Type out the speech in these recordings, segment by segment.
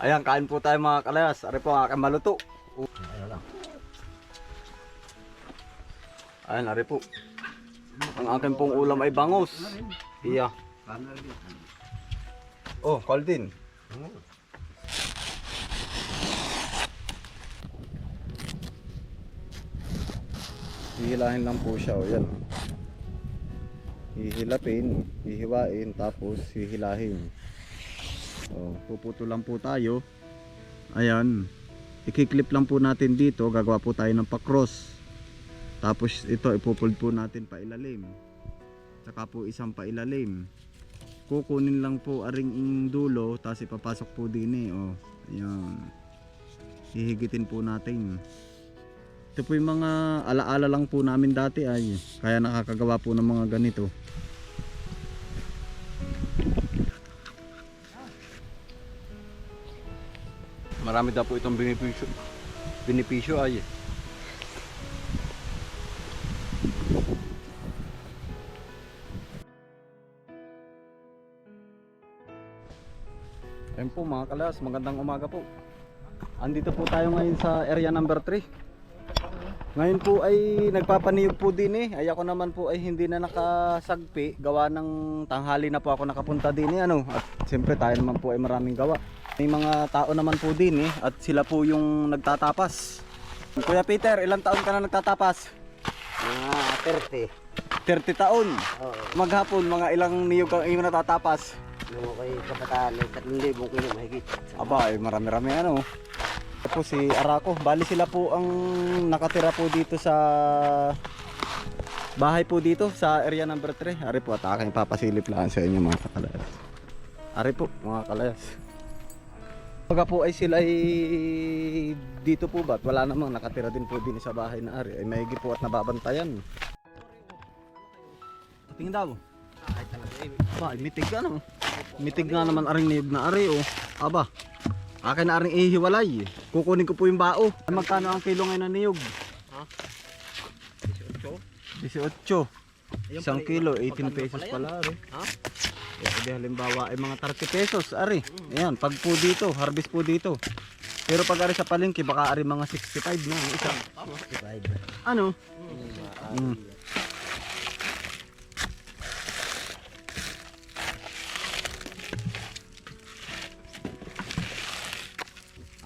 Ayan, kain po tayo mga kalayas. Ari po aking maluto. Ayan, ari po. Ang aking pong ulam ay bangos. Iya. Oh, Colvin. Hihilahin lang po siya. O yan. Hihilapin, hihiwain, tapos hihilahin. O, puputo lang po tayo. Ayan. Ikiklip lang po natin dito. Gagawa po tayo ng pa-cross. Tapos ito ipupuld po natin pa ilalim. Saka po isang pa ilalim. Kukunin lang po aring dulo tapos ipapasok po din eh. Oh, ayan. Hihigitin po natin. Ito po yung mga alaala lang po namin dati ay kaya nakakagawa po ng mga ganito. Marami daw po itong benepisyo. Benepisyo ay. Ayun po mga kalas, magandang umaga po. Andito po tayo ngayon sa area number 3. Ngayon po ay nagpapaniyog po din eh. Ay ako naman po ay hindi na nakasagpi. Gawa ng tanghali na po ako nakapunta din eh. Ano? At siyempre tayo naman po ay maraming gawa. May mga tao naman po din eh. At sila po yung nagtatapas. Kuya Peter, ilang taon ka na nagtatapas? Mga 30. 30 taon. Oo. Maghapon, mga ilang niyog ang iyong natatapas. Nung ako'y kabataan ay 3,000 kilo mahigit. Aba, ay marami-rami ano. Ito si Arako, bali sila po ang nakatira po dito sa bahay po dito sa area number 3. Ari po at aking papasilip lang sa inyo mga kalayas. Ari po mga kalayas. Pagka po ay sila ay dito po ba? at Wala namang nakatira din po din sa bahay na Ari. Ay maigi po at nababantayan. Tingin daw. Ay talaga eh. Ba, mitig ka no. Mitig nga naman aring niyog na ari oh. Aba. Akin na aring ihiwalay. Kukunin ko po yung bao. Magkano ang kilo ngayon ng niyog? Ha? 18. Isang kilo, 18 pesos pala. Ha? Di halimbawa ay mga 30 pesos ari. Ayan, pag po dito, harvest po dito. Pero pag ari sa palengke, baka ari mga 65 na ang isa. Ano? Mm.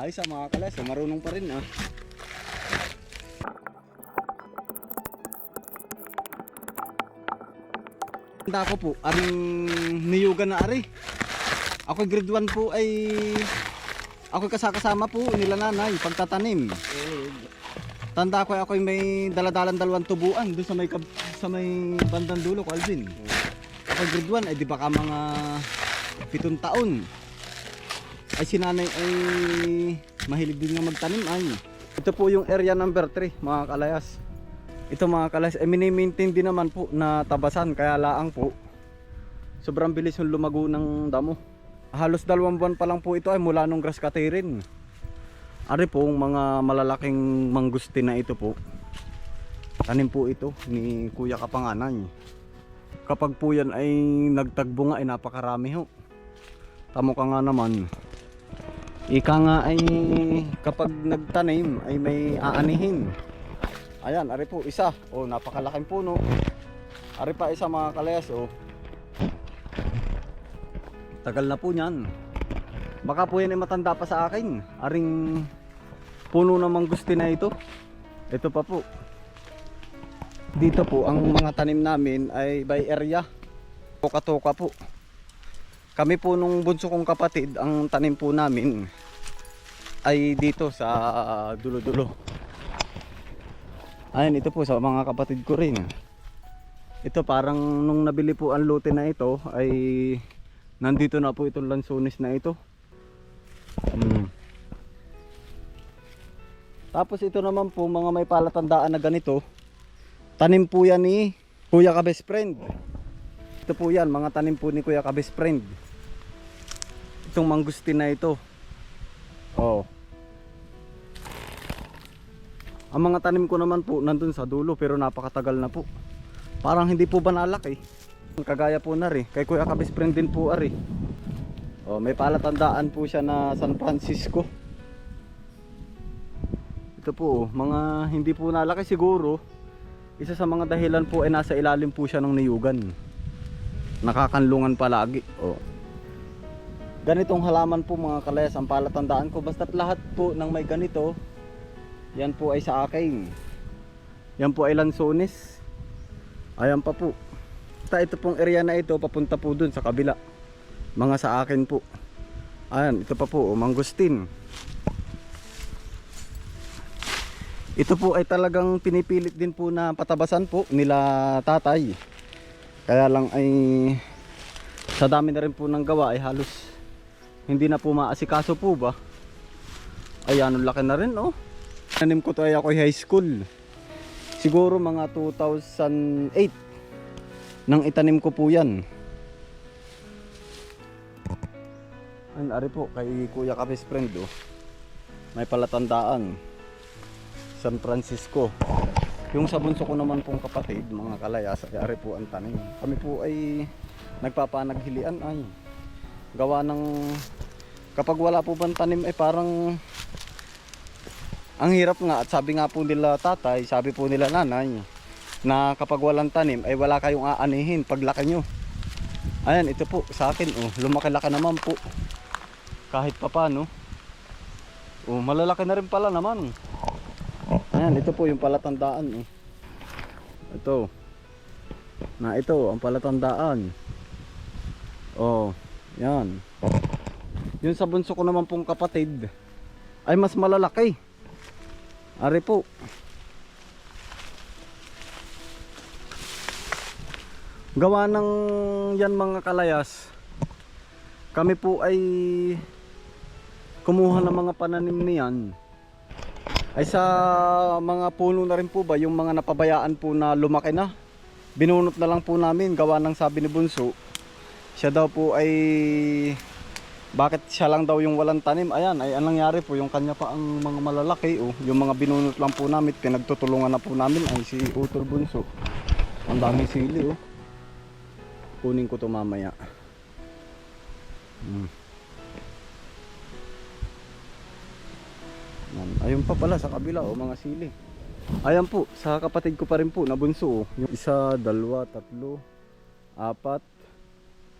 Ayos ah mga kalas, marunong pa rin ah. Tanda ko po, aring niyugan na ari. Ako grade 1 po ay ako kasakasama po nila nanay pagtatanim. Tanda ko ako may daladalan dalawang tubuan doon sa may sa may bandang dulo ko Alvin. Ako grade 1 ay di ba ka mga pitong taon. Ay si nanay ay mahilig din nga magtanim ay. Ito po yung area number 3 mga kalayas. Ito mga kalayas ay mini-maintain din naman po na tabasan kaya laang po. Sobrang bilis yung lumago ng damo. Halos dalawang buwan pa lang po ito ay mula nung grass cutterin. Ari po mga malalaking mangustin na ito po. Tanim po ito ni Kuya Kapanganay. Kapag po yan ay nagtagbo nga ay napakarami ho. Tamo ka nga naman. Ika nga ay kapag nagtanim ay may aanihin. Ayan, ari po isa. Oh, napakalaking puno. Ari pa isa mga kalayas oh. Tagal na po niyan. Baka po yan ay matanda pa sa akin. Aring puno ng mangustin na ito. Ito pa po. Dito po ang mga tanim namin ay by area. Toka-toka po. Kami po nung bunso kong kapatid, ang tanim po namin ay dito sa dulo-dulo. Ayun, ito po sa mga kapatid ko rin. Ito parang nung nabili po ang lote na ito ay nandito na po itong lansones na ito. Hmm. Tapos ito naman po mga may palatandaan na ganito. Tanim po yan ni Kuya ka best friend. Ito po yan, mga tanim po ni Kuya ka best friend. Itong mangustin na ito. Oh. Ang mga tanim ko naman po nandun sa dulo pero napakatagal na po. Parang hindi po banalak eh. Kagaya po na rin. Kay Kuya ka best friend din po ari. Oh, may palatandaan po siya na San Francisco. Ito po, oh, mga hindi po nalaki siguro. Isa sa mga dahilan po ay nasa ilalim po siya ng niyugan. Nakakanlungan palagi. Oh. Ganitong halaman po mga kalayas ang palatandaan ko. Basta't lahat po ng may ganito, yan po ay sa akin. Yan po ay lansones. Ayan pa po. Ta ito pong area na ito papunta po dun sa kabila. Mga sa akin po. Ayan, ito pa po, oh, mangustin. Ito po ay talagang pinipilit din po na patabasan po nila tatay. Kaya lang ay sa dami na rin po ng gawa ay halos hindi na po maasikaso po ba. Ayan, laki na rin oh. Tanim ko to ay ako high school. Siguro mga 2008 nang itanim ko po yan. Ayun, ari po, kay Kuya Kapis friend oh. May palatandaan. San Francisco. Yung sa bunso ko naman pong kapatid, mga kalayas, ay ari po ang tanim. Kami po ay nagpapanaghilian ay gawa ng kapag wala po bang tanim ay parang ang hirap nga at sabi nga po nila tatay, sabi po nila nanay na kapag walang tanim ay wala kayong aanihin paglaki nyo. Ayan, ito po sa akin oh, lumaki-laki naman po. Kahit pa paano. Oh, malalaki na rin pala naman. Ayan, ito po yung palatandaan eh. Ito. Na ito, ang palatandaan. Oh, yan. Yung sa bunso ko naman pong kapatid ay mas malalaki. Ari po. Gawa ng yan mga kalayas. Kami po ay kumuha ng mga pananim niyan ay sa mga puno na rin po ba yung mga napabayaan po na lumaki na binunot na lang po namin gawa ng sabi ni Bunso siya daw po ay bakit siya lang daw yung walang tanim ayan ay anong nangyari po yung kanya pa ang mga malalaki oh yung mga binunot lang po namin pinagtutulungan na po namin ay si Utol Bunso ang daming sili oh kunin ko to mamaya hmm. Ayun pa pala sa kabila oh, mga sili. Ayan po, sa kapatid ko pa rin po na bunso. oh. Yung isa, dalawa, tatlo, apat,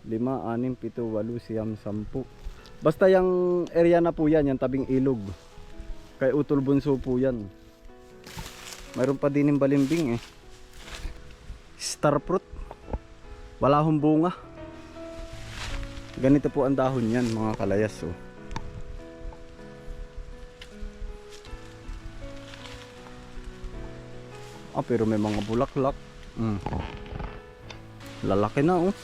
lima, anim, pito, walo, siyam, sampu. Basta yung area na po yan, yung tabing ilog. Kay utol bunso po yan. Mayroon pa din yung balimbing eh. Star fruit. Wala hong bunga. Ganito po ang dahon yan mga kalayas oh. Ah, pero may mga bulaklak. Mm. Lalaki na oh.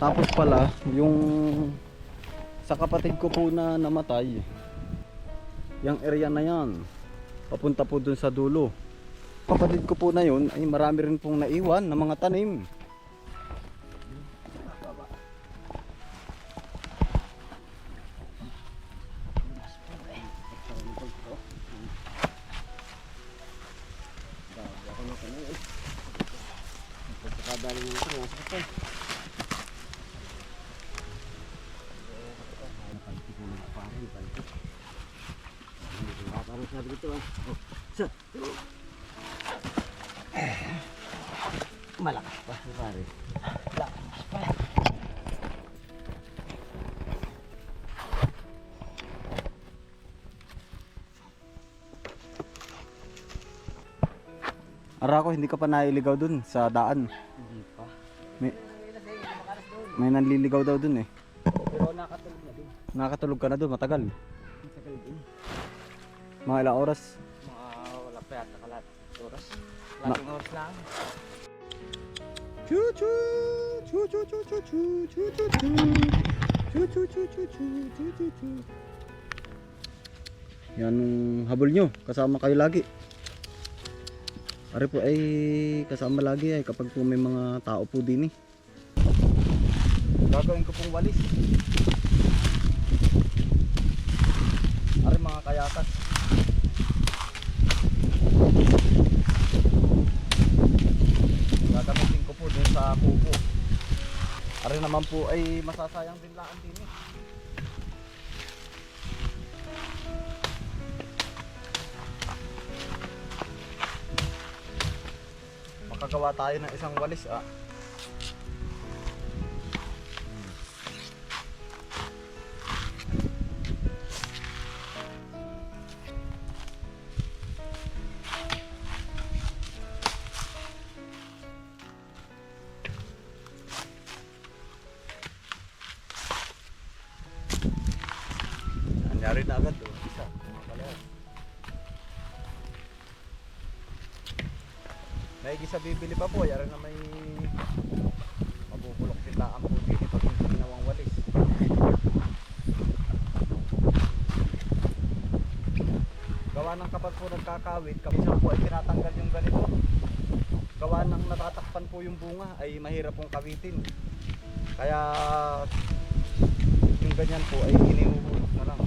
Tapos pala, yung sa kapatid ko po na namatay, yung area na yan, papunta po dun sa dulo. Kapatid ko po na yun, ay marami rin pong naiwan na mga tanim. Sabi dito. Oh, sa. Malakas pa, pare. Malakas pa. Ara ko, hindi ka pa nailigaw dun sa daan. Hindi pa. May, may nanliligaw daw dun eh. Pero nakatulog na din. Nakatulog ka na dun, matagal. Mga ilang oras. Mga wala pa yata kalat. Oras. Lating oras lang. Choo choo, choo choo choo choo choo, choo choo choo. Choo choo choo choo choo, choo. Yan ang habol nyo, kasama kayo lagi. Ari po ay kasama lagi ay kapag po may mga tao po din eh. Gagawin ko pong walis. Ari mga kayakas. naman po ay masasayang din laan din eh. Makagawa tayo ng isang walis ah. Isa bibili pa po, yara na may mabubulok tindahan po dito pag hindi ginawang walis. Gawa ng kapag po nagkakawit, kapag po ay tinatanggal yung ganito. Gawa ng natatakpan po yung bunga ay mahirap pong kawitin. Kaya yung ganyan po ay inihuhulog na lang.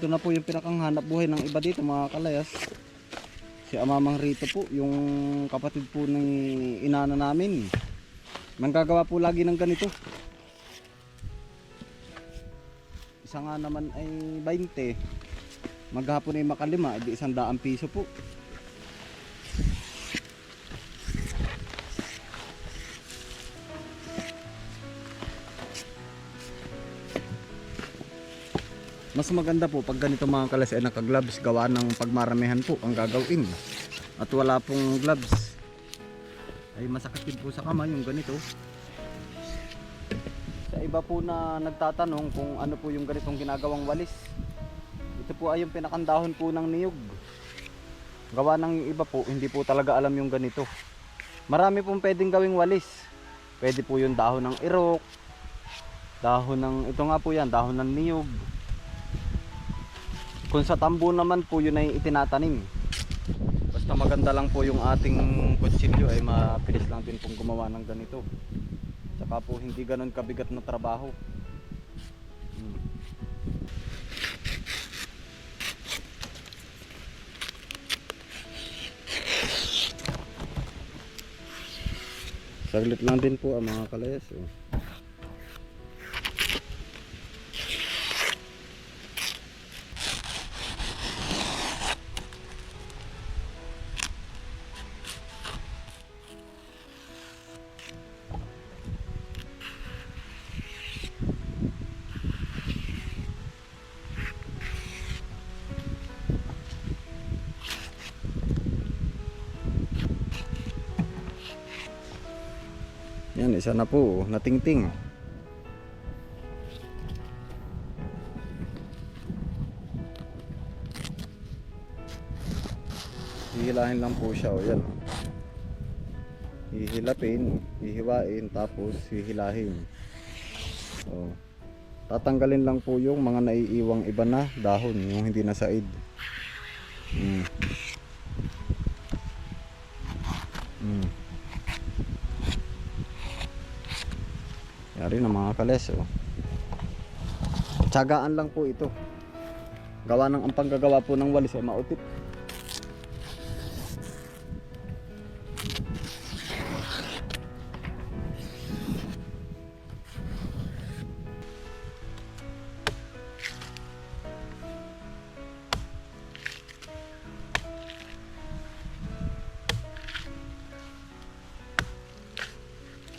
Ganito na po yung pinakang hanap buhay ng iba dito mga kalayas. Si Amamang Rito po, yung kapatid po ng inana namin. Nanggagawa po lagi ng ganito. Isa nga naman ay 20. Maghapon ay makalima, edi isang daang piso po. Mas maganda po pag ganito mga kalas ay naka-gloves gawa ng pagmaramihan po ang gagawin. At wala pong gloves. Ay masakit din po sa kamay yung ganito. Sa iba po na nagtatanong kung ano po yung ganitong ginagawang walis. Ito po ay yung pinakandahon po ng niyog. Gawa ng iba po, hindi po talaga alam yung ganito. Marami pong pwedeng gawing walis. Pwede po yung dahon ng irok, dahon ng, ito nga po yan, dahon ng niyog, kung sa tambo naman po yun ay itinatanim. Basta maganda lang po yung ating kutsilyo ay mabilis lang din pong gumawa ng ganito. Tsaka po hindi ganun kabigat na trabaho. Hmm. Saglit lang din po ang mga kalayas. Oh. Isa na po, oh, natingting. Hihilahin lang po siya, o yan. Hihilapin, hihiwain, tapos hihilahin. O. Tatanggalin lang po yung mga naiiwang iba na dahon, yung hindi na said. Mm. Yari na mga kales oh. Tsagaan lang po ito. Gawa ng ang panggagawa po ng walis ay mautip.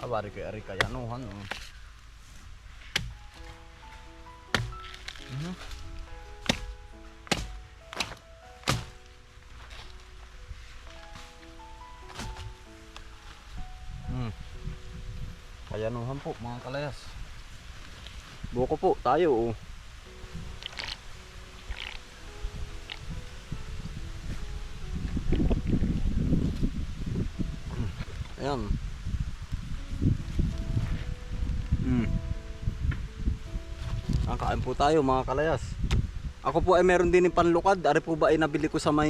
Awari kay ari kaya ayanuhan po mga kalayas buko po tayo oh. ayan mm. kakain po tayo mga kalayas ako po ay meron din yung panlukad ari po ba ay nabili ko sa may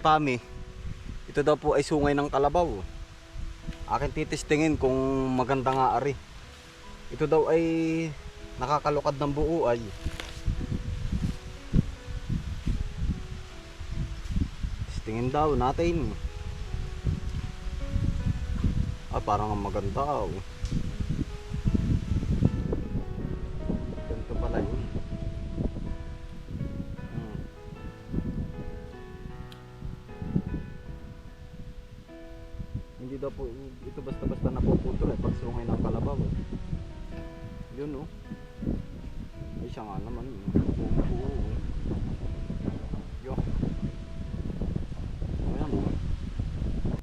pami ito daw po ay sungay ng kalabaw oh. Akin titistingin kung maganda nga ari. Ito daw ay nakakalukad ng buo ay. Tingin daw natin. Ah, parang ang maganda. Oh. Po, ito basta-basta napuputol eh, pag sungay ng kalabaw. eh. Yun oh. Ay siya nga naman. Buo. oh. Yo. Ayan oh.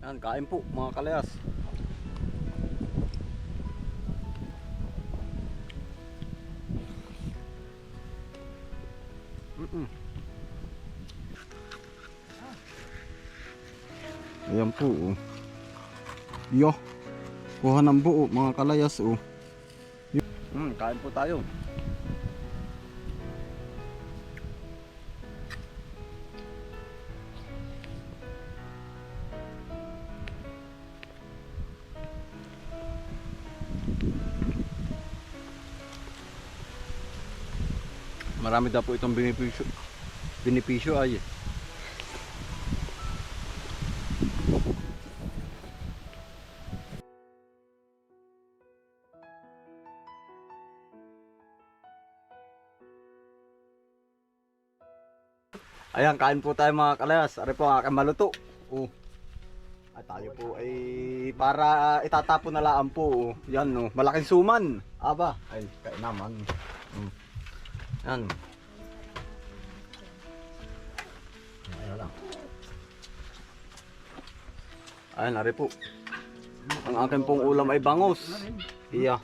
Yan, kain po mga kalayas. Mm-mm. Ayan po oh. Yo. Kuha ng buo mga kalayas oh. Mm, kain po tayo. Marami daw po itong benepisyo. Benepisyo ay. Ayan, kain po tayo mga kalayas. Ari po aking maluto. Oh. At tayo po ay para itatapon na laan po. Oh. Yan, oh. malaking suman. Aba, ay, kain naman. Mm. Yan. Ayan lang. Ayan, ari po. Ang akin pong ulam ay bangos. Iya.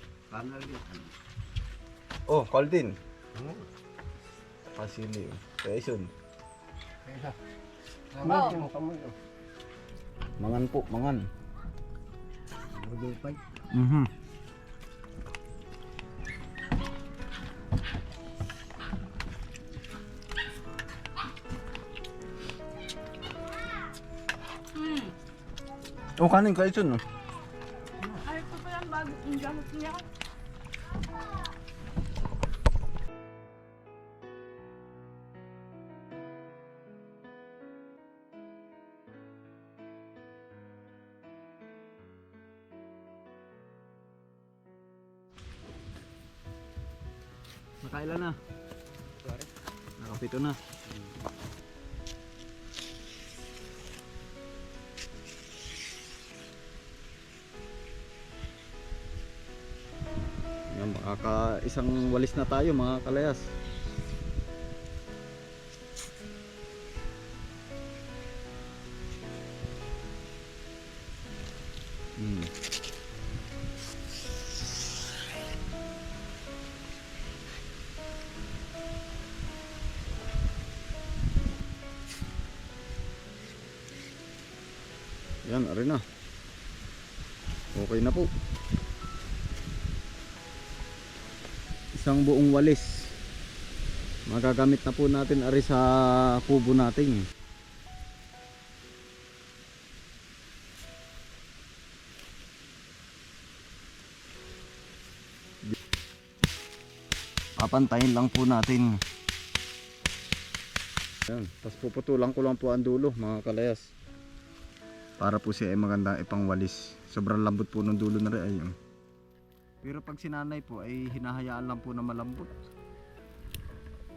Oh, Caldin. Pasili. Kaison. Mangan po, mangan. Mhm. Oh, kanin ka ito, no? Nakailan na? Nakapito na. Yan, makaka isang walis na tayo mga kalayas. Yan, ari na. Okay na po. Isang buong walis. Magagamit na po natin ari sa kubo natin. Papantayin lang po natin. Yan, tapos puputulan ko lang po ang dulo mga kalayas para po siya ay magandang ipangwalis. Sobrang lambot po ng dulo na rin ayun. Pero pag sinanay po ay hinahayaan lang po na malambot.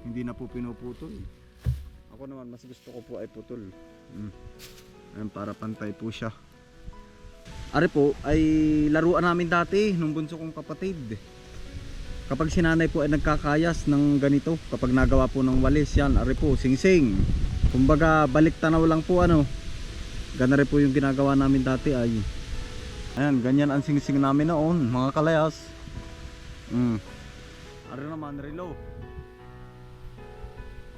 Hindi na po pinuputol. Ako naman mas gusto ko po ay putol. Mm. Ayun, para pantay po siya. Ari po ay laruan namin dati nung bunso kong kapatid. Kapag sinanay po ay nagkakayas ng ganito, kapag nagawa po ng walis yan, ari po, sing-sing. Kumbaga balik tanaw lang po ano, Gana rin po yung ginagawa namin dati ay. Ayan, ganyan ang singsing namin noon, mga kalayas. Mm. Ano naman, relo.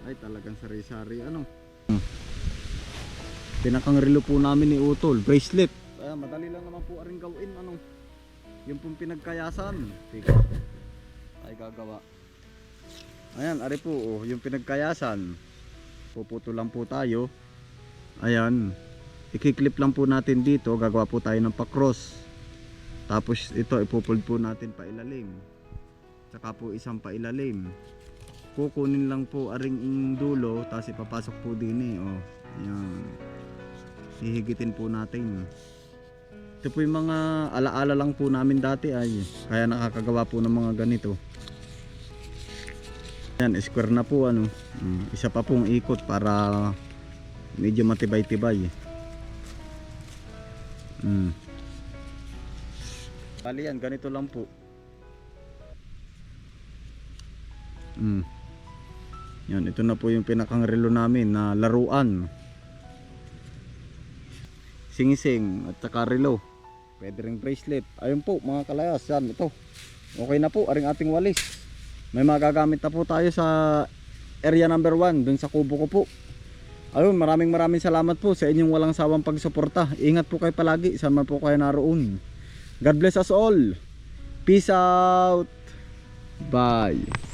Ay, talagang sari-sari ano. Mm. Pinakang relo po namin ni Utol, bracelet. Ayan, madali lang naman po aring gawin ano. Yung pong pinagkayasan. Tika. Ay gagawa. Ayan, ari po, oh, yung pinagkayasan. Puputo lang po tayo. Ayan. Ikiklip lang po natin dito. Gagawa po tayo ng pakros. Tapos ito, ipupuld po natin pa ilalim. Tsaka po isang pa ilalim. Kukunin lang po aring yung dulo. Tapos ipapasok po din eh. Oh. Ayan. Hihigitin po natin. Ito po yung mga alaala lang po namin dati ay. Kaya nakakagawa po ng mga ganito. Yan, square na po ano. Mm, isa pa pong ikot para medyo matibay-tibay. Mm. Bali yan, ganito lang po. Mm. Yan, ito na po yung pinakang relo namin na laruan. Sing-sing at saka relo. Pwede ring bracelet. Ayun po mga kalayas, yan ito. Okay na po, aring ating walis. May magagamit na po tayo sa area number 1 dun sa kubo ko po. Ayun, maraming maraming salamat po sa inyong walang sawang pagsuporta. Ingat po kayo palagi, saan man po kayo naroon. God bless us all. Peace out. Bye.